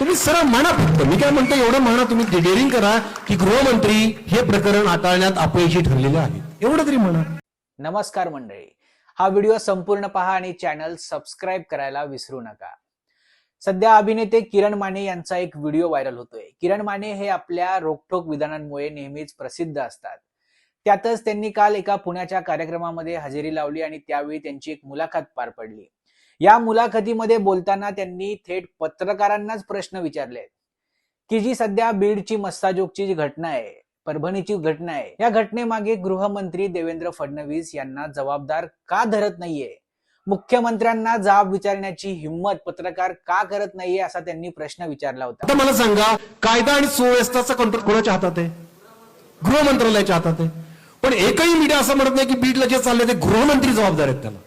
तुम्ही सरळ म्हणा फक्त. मी काय म्हणतो एवढं म्हणा तुम्ही. डिटेलिंग करा की गृहमंत्री हे प्रकरण हाताळण्यात अपयशी ठरलेले आहे एवढं तरी म्हणा. नमस्कार मंडळी. हा व्हिडिओ संपूर्ण पहा आणि चॅनल सबस्क्राईब करायला विसरू नका. सध्या अभिनेते किरण माने यांचा एक व्हिडिओ व्हायरल होतोय. किरण माने हे आपल्या रोखोक विधानांमुळे नेहमीच प्रसिद्ध असतात. त्यातच त्यांनी काल एका पुण्याच्या कार्यक्रमामध्ये हजेरी लावली आणि त्यावेळी त्यांची एक मुलाखत पार पडली. या मुलाखतीमध्ये बोलताना त्यांनी थेट पत्रकारांनाच प्रश्न विचारले. की जी सध्या बीडची मस्साजोगची जी घटना आहे परभणीची घटना आहे या घटनेमागे गृहमंत्री देवेंद्र फडणवीस यांना जबाबदार का धरत नाहीये? मुख्यमंत्र्यांना जाब विचारण्याची हिंमत पत्रकार का करत नाहीये असा त्यांनी प्रश्न विचारला होता. मला सांगा कायदा आणि सुव्यवस्थाचा कंट्रोल कोणाच्या हातात आहे? गृह मंत्रालयाच्या हातात आहे. पण एकही मीडिया असं म्हणत नाही की बीडला जे चाललंय ते गृहमंत्री जबाबदार आहेत त्याला.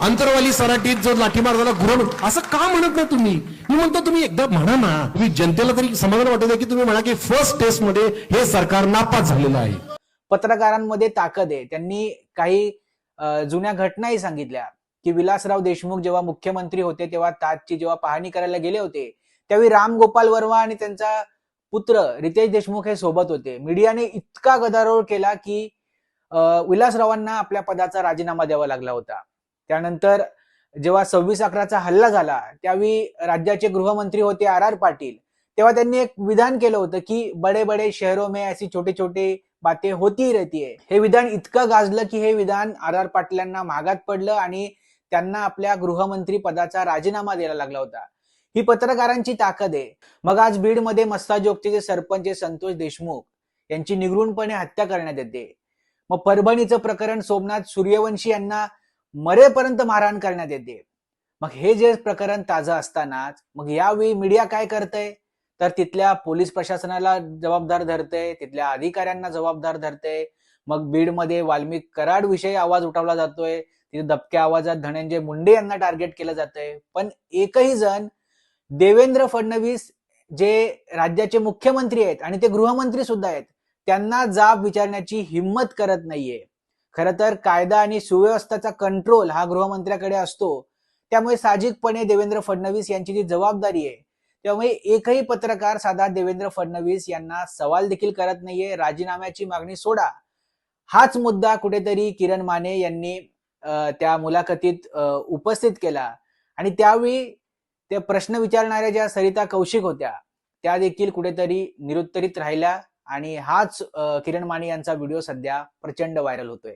अंतरवाली सराटीत जो लाठीमार झाला गृह असं का म्हणत नाही तुम्ही? मी म्हणतो तुम्ही एकदा म्हणा ना. तुम्ही जनतेला तरी समाधान वाटत की तुम्ही म्हणा की फर्स्ट टेस्टमध्ये हे सरकार नापास झालेलं आहे. पत्रकारांमध्ये ताकद आहे. त्यांनी काही जुन्या घटनाही सांगितल्या की विलासराव देशमुख जेव्हा मुख्यमंत्री होते तेव्हा ताजची जेव्हा पाहणी करायला गेले होते त्यावेळी राम गोपाल वर्मा आणि त्यांचा पुत्र रितेश देशमुख हे सोबत होते. मीडियाने इतका गदारोळ केला की विलासरावांना आपल्या पदाचा राजीनामा द्यावा लागला होता. त्यानंतर जेव्हा सव्वीस अकराचा हल्ला झाला त्यावेळी राज्याचे गृहमंत्री होते आर आर पाटील. तेव्हा त्यांनी एक विधान केलं होतं की बडे बडे शहरों में ऐसी छोटे छोटे बातें होती रहती है. हे विधान इतकं गाजलं की हे विधान आर आर पाटलांना मागात पडलं आणि त्यांना आपल्या गृहमंत्री पदाचा राजीनामा द्यायला लागला होता. ही पत्रकारांची ताकद आहे. मग आज बीडमध्ये मस्ता जोगचे सरपंच संतोष देशमुख. यांची निगरूनपणे हत्या करण्यात येते. मग परभणीचं प्रकरण सोमनाथ सूर्यवंशी यांना मरेपर्यंत मारहाण करण्यात येते. मग हे जे प्रकरण ताजं असतानाच मग यावेळी मीडिया काय करतंय? तर तिथल्या पोलीस प्रशासनाला जबाबदार धरते तिथल्या अधिकाऱ्यांना जबाबदार धरते मग बीडमध्ये वाल्मिक कराड विषयी आवाज उठवला जातोय. तिथे दबक्या आवाजात धनंजय मुंडे यांना टार्गेट केलं जातंय. पण एकही जण देवेंद्र फडणवीस जे राज्याचे मुख्यमंत्री आहेत आणि ते गृहमंत्री सुद्धा आहेत त्यांना जाब विचारण्याची हिंमत करत नाहीये. खरं तर कायदा आणि सुव्यवस्थेचा कंट्रोल हा गृहमंत्र्याकडे असतो. त्यामुळे साहजिकपणे देवेंद्र फडणवीस यांची जी जबाबदारी आहे त्यामुळे एकही पत्रकार साधा देवेंद्र फडणवीस यांना सवाल देखील करत नाहीये. राजीनाम्याची मागणी सोडा. हाच मुद्दा कुठेतरी किरण माने यांनी त्या मुलाखतीत उपस्थित केला. आणि त्यावेळी ते प्रश्न विचारणाऱ्या ज्या सरिता कौशिक होत्या त्या देखील कुठेतरी निरुत्तरित राहिल्या आणि हाच किरण माने यांचा व्हिडिओ सध्या प्रचंड व्हायरल होतोय.